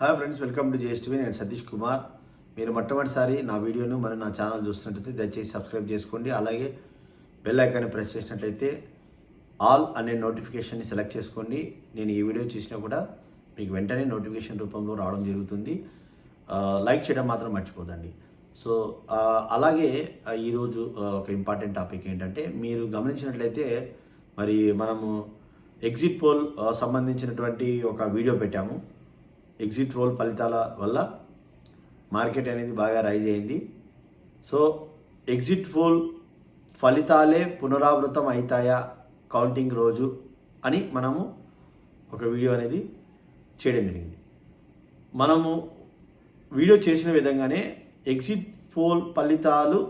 Hi friends welcome to GSTV నేను సతీష్ కుమార్. మీరు మొట్టమొదటిసారి నా వీడియోను మరి నా ఛానల్ చూస్తున్నట్లయితే దయచేసి సబ్స్క్రైబ్ చేసుకోండి. అలాగే బెల్ ఐకాన్ని ప్రెస్ చేసినట్లయితే ఆల్ అనే నోటిఫికేషన్ని సెలెక్ట్ చేసుకోండి. నేను ఈ వీడియో చూసినా కూడా మీకు వెంటనే నోటిఫికేషన్ రూపంలో రావడం జరుగుతుంది. లైక్ చేయడం మాత్రం మర్చిపోదండి. సో అలాగే ఈరోజు ఒక ఇంపార్టెంట్ టాపిక్ ఏంటంటే మీరు గమనించినట్లయితే మరి మనము ఎగ్జిట్ పోల్ సంబంధించినటువంటి ఒక వీడియో పెట్టాము. ఎగ్జిట్ రోల్ ఫలితాల వల్ల మార్కెట్ అనేది బాగా రైజ్ అయింది. సో ఎగ్జిట్ పోల్ ఫలితాలే పునరావృతం అవుతాయా కౌంటింగ్ రోజు అని మనము ఒక వీడియో అనేది చేయడం జరిగింది. మనము వీడియో చేసిన విధంగానే ఎగ్జిట్ పోల్ ఫలితాలు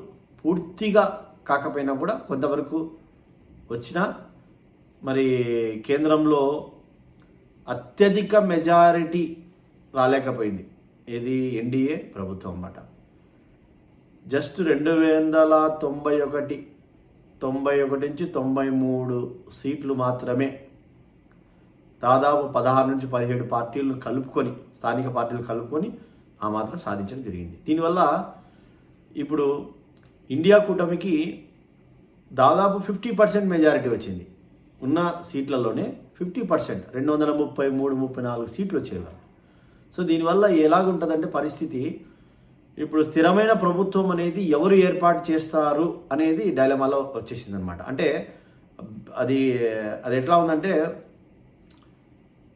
పూర్తిగా కాకపోయినా కూడా కొంతవరకు వచ్చిన మరి కేంద్రంలో అత్యధిక మెజారిటీ రాలేకపోయింది. ఇది ఎన్డీఏ ప్రభుత్వం అన్నమాట. జస్ట్ రెండు వందల తొంభై ఒకటి తొంభై ఒకటి నుంచి తొంభై మూడు సీట్లు మాత్రమే దాదాపు పదహారు నుంచి పదిహేడు పార్టీలను కలుపుకొని స్థానిక పార్టీలు కలుపుకొని ఆ మాత్రం సాధించడం జరిగింది. దీనివల్ల ఇప్పుడు ఇండియా కూటమికి దాదాపు ఫిఫ్టీ పర్సెంట్ మెజారిటీ వచ్చింది. ఉన్న సీట్లలోనే ఫిఫ్టీ పర్సెంట్ రెండు వందల ముప్పై మూడు ముప్పై నాలుగు సీట్లు వచ్చేవారు. సో దీనివల్ల ఎలాగుంటుందంటే పరిస్థితి ఇప్పుడు స్థిరమైన ప్రభుత్వం అనేది ఎవరు ఏర్పాటు చేస్తారు అనేది డైలమాలో వచ్చేసింది అనమాట అంటే అది అది ఎట్లా ఉందంటే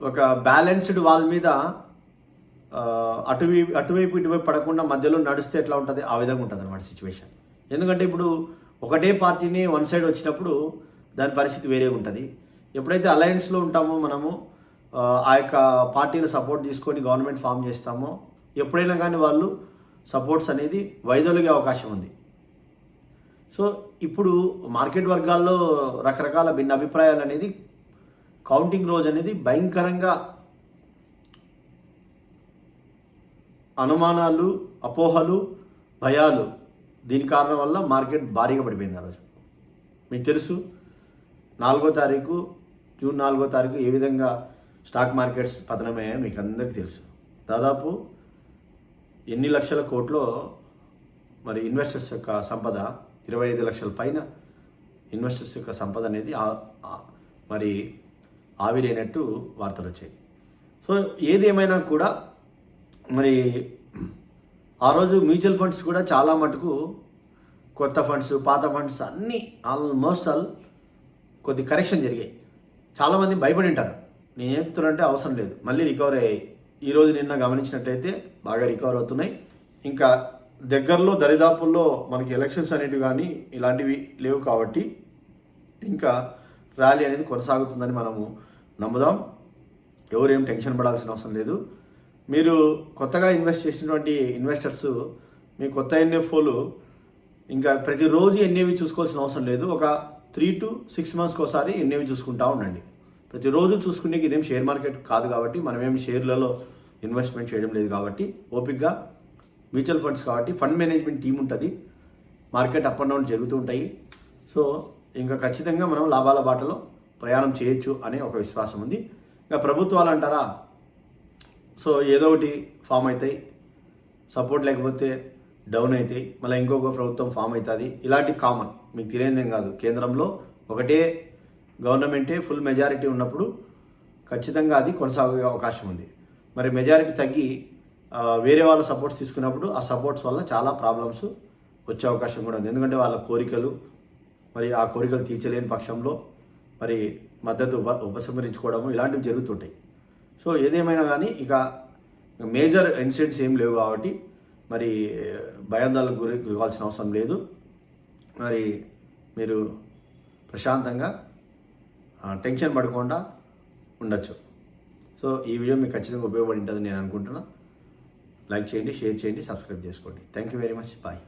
ఒక బ్యాలెన్స్డ్ వాల్ మీద అటువైపు అటువైపు ఇటువైపు పడకుండా మధ్యలో నడిస్తే ఎట్లా ఉంటుంది? ఆ విధంగా ఉంటుంది అనమాట సిచ్యువేషన్ ఎందుకంటే ఇప్పుడు ఒకటే పార్టీని వన్ సైడ్ వచ్చినప్పుడు దాని పరిస్థితి వేరే ఉంటుంది ఎప్పుడైతే అలయన్స్లో ఉంటామో మనము ఆ, యొక్క పార్టీని సపోర్ట్ తీసుకొని గవర్నమెంట్ ఫామ్ చేస్తామో ఎప్పుడైనా కానీ వాళ్ళు సపోర్ట్స్ అనేది వైదొలిగే అవకాశం ఉంది. సో ఇప్పుడు మార్కెట్ వర్గాల్లో రకరకాల భిన్న అభిప్రాయాలు అనేది కౌంటింగ్ రోజు అనేది భయంకరంగా అనుమానాలు అపోహలు భయాలు దీని కారణం వల్ల మార్కెట్ భారీగా పడిపోయింది ఆ రోజు. మీకు తెలుసు నాలుగో తారీఖు జూన్ నాలుగో తారీఖు ఏ విధంగా స్టాక్ మార్కెట్స్ పతనమే మీకు అందరికీ తెలుసు. దాదాపు ఎన్ని లక్షల కోట్లో మరి ఇన్వెస్టర్స్ యొక్క సంపద ఇరవై ఐదు లక్షల పైన ఇన్వెస్టర్స్ యొక్క సంపద అనేది మరి ఆవిరైనట్టు వార్తలు వచ్చాయి. సో ఏది ఏమైనా కూడా మరి ఆ రోజు మ్యూచువల్ ఫండ్స్ కూడా చాలా మటుకు కొత్త ఫండ్స్ పాత ఫండ్స్ అన్నీ ఆల్మోస్ట్ ఆల్ కొద్ది కరెక్షన్ జరిగాయి. చాలామంది భయపడి ఉంటారు. నేను ఏం అవసరం లేదు. మళ్ళీ రికవర్ అయ్యాయి. ఈరోజు నిన్న గమనించినట్టయితే బాగా రికవర్ అవుతున్నాయి. ఇంకా దగ్గరలో దరిదాపుల్లో మనకి ఎలక్షన్స్ అనేటివి కానీ ఇలాంటివి లేవు కాబట్టి ఇంకా ర్యాలీ అనేది కొనసాగుతుందని మనము నమ్ముదాం. ఎవరేం టెన్షన్ పడాల్సిన అవసరం లేదు. మీరు కొత్తగా ఇన్వెస్ట్ చేసినటువంటి ఇన్వెస్టర్స్ మీ కొత్త ఎన్ఎఫ్ఓలు ఇంకా ప్రతిరోజు ఎన్ఏవి చూసుకోవాల్సిన అవసరం లేదు. ఒక త్రీ టు సిక్స్ మంత్స్కి ఒకసారి ఎన్ఏవి చూసుకుంటా ఉండండి. ప్రతిరోజు చూసుకునే ఇదేం షేర్ మార్కెట్ కాదు కాబట్టి మనమేం షేర్లలో ఇన్వెస్ట్మెంట్ చేయడం లేదు కాబట్టి ఓపిక్గా మ్యూచువల్ ఫండ్స్ కాబట్టి ఫండ్ మేనేజ్మెంట్ టీం ఉంటుంది. మార్కెట్ అప్ అండ్ డౌన్ జరుగుతూ ఉంటాయి. సో ఇంకా ఖచ్చితంగా మనం లాభాల బాటలో ప్రయాణం చేయొచ్చు అనే ఒక విశ్వాసం ఉంది. ఇంకా ప్రభుత్వాలు అంటారా? సో ఏదో ఒకటి ఫామ్ అవుతాయి సపోర్ట్ లేకపోతే డౌన్ అవుతాయి మళ్ళీ ఇంకొక ప్రభుత్వం ఫామ్ అవుతుంది. ఇలాంటి కామన్. మీకు తెలియదేం కాదు. కేంద్రంలో ఒకటే గవర్నమెంటే ఫుల్ మెజారిటీ ఉన్నప్పుడు ఖచ్చితంగా అది కొనసాగే అవకాశం ఉంది. మరి మెజారిటీ తగ్గి వేరే వాళ్ళ సపోర్ట్స్ తీసుకున్నప్పుడు ఆ సపోర్ట్స్ వల్ల చాలా ప్రాబ్లమ్స్ వచ్చే అవకాశం కూడా ఉంది. ఎందుకంటే వాళ్ళ కోరికలు మరి ఆ కోరికలు తీర్చలేని పక్షంలో మరి మద్దతు ఉప ఉపసంహరించుకోవడము ఇలాంటివి జరుగుతుంటాయి. సో ఏదేమైనా కానీ ఇక మేజర్ ఇన్సిడెంట్స్ ఏం లేవు కాబట్టి మరి భయాందాలకు గురి కావాల్సిన అవసరం లేదు. మరి మీరు ప్రశాంతంగా టెన్షన్ పడకుండా ఉండొచ్చు. సో ఈ వీడియో మీకు ఖచ్చితంగా ఉపయోగపడి ఉంటుందని నేను అనుకుంటున్నాను లైక్ చేయండి షేర్ చేయండి సబ్స్క్రైబ్ చేసుకోండి. Thank you very much bye